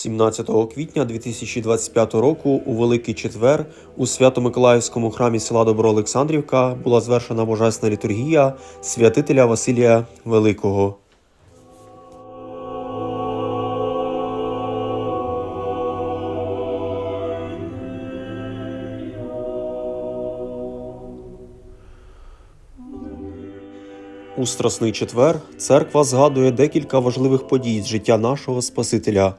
17 квітня 2025 року у Великий Четвер у Свято-Миколаївському храмі села Добро Олександрівка була звершена божественна літургія святителя Василія Великого. У Страсний четвер церква згадує декілька важливих подій з життя нашого Спасителя,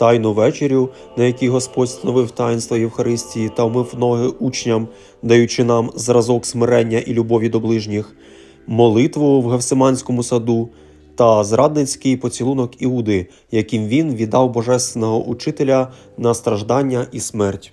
тайну вечерю, на якій Господь встановив таїнство Євхаристії та вмив ноги учням, даючи нам зразок смирення і любові до ближніх, молитву в Гевсиманському саду та зрадницький поцілунок Іуди, яким він віддав божественного учителя на страждання і смерть.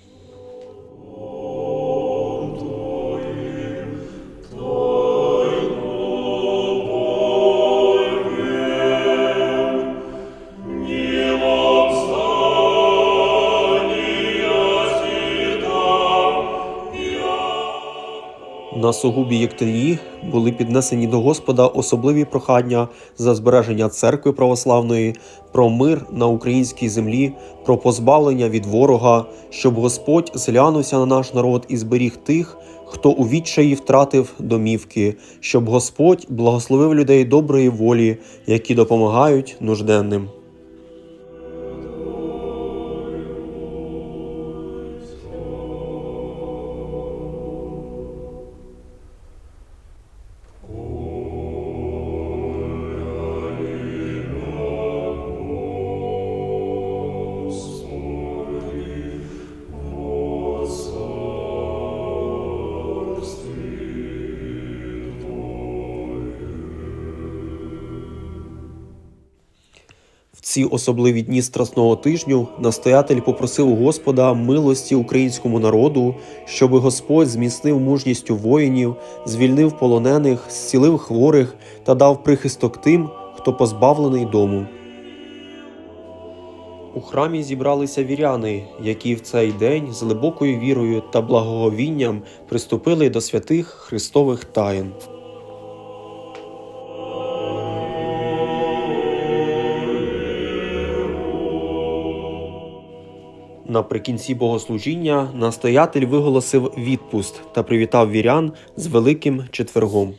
На сугубі Єктинії були піднесені до Господа особливі прохання за збереження церкви православної, про мир на українській землі, про позбавлення від ворога, щоб Господь зглянувся на наш народ і зберіг тих, хто у відчаї втратив домівки, щоб Господь благословив людей доброї волі, які допомагають нужденним. Ці особливі дні страсного тижню настоятель попросив Господа милості українському народу, щоб Господь зміцнив мужністю воїнів, звільнив полонених, зцілив хворих та дав прихисток тим, хто позбавлений дому. У храмі зібралися віряни, які в цей день з глибокою вірою та благоговінням приступили до святих Христових таїн. Наприкінці богослужіння настоятель виголосив відпуст та привітав вірян з великим четвергом.